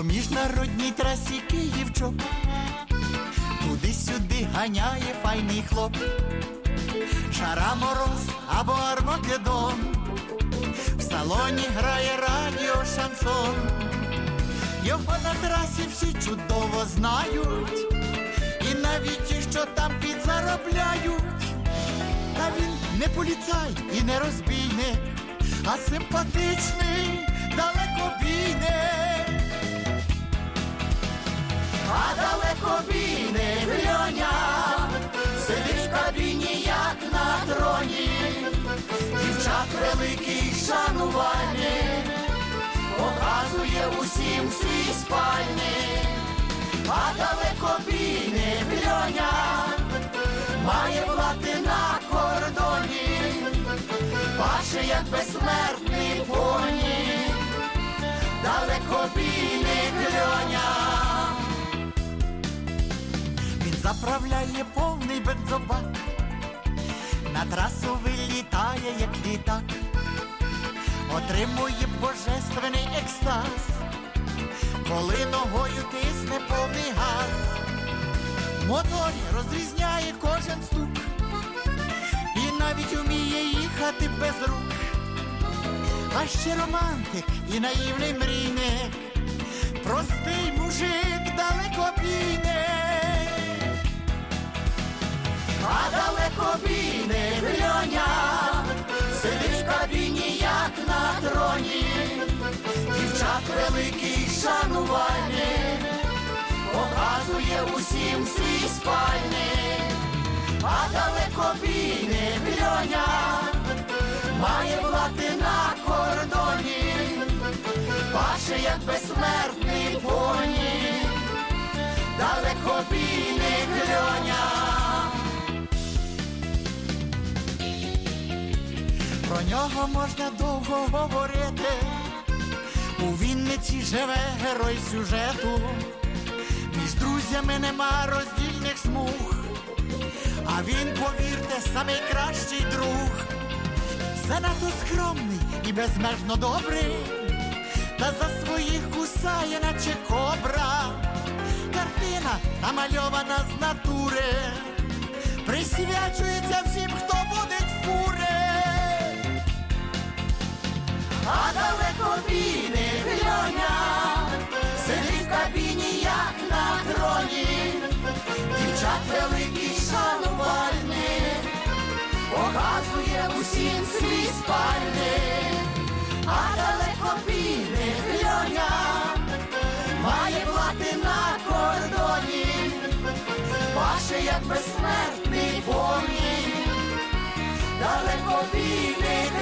По міжнародній трасі Київчок Туди-сюди ганяє файний хлоп. Шара мороз або Армагеддон. В салоні грає радіо шансон Його на трасі всі чудово знають. І навіть ті, що там підзаробляють. Та він не поліцай і не розбійник А симпатичний далекобійник далекобійник Льоня Сидить в кабіні, як на троні, дівчат великий шанувальник, показує усім свій спальник, а далеко далекобійник Льоня має плати на кордоні, паше як безсмертний заправляє повний бензобак, на трасу вилітає, як літак, отримує божественний екстаз, коли ногою тисне повний газ, моторі розрізняє кожен стук, і навіть вміє їхати без рук, а ще романтик і наївний мрійник, простий мужик великий показує усім свій спальник, а далекобійник Льоня має плати на кордоні, паше як безсмертний поні, далекобійник Льоня. Про нього можна довго говорити. У Вінниці живе герой сюжету. Між друзями нема роздільних смуг. А він, повірте, самий кращий друг. Занадто скромний і безмежно добрий. Та за своїх кусає, наче кобра. Картина намальована з натури. Присвячується великий шанувальник, показує усім свій спальник, а далекобійник Льоня. Має плати на кордоні, паше як безсмертний поні, далекобійник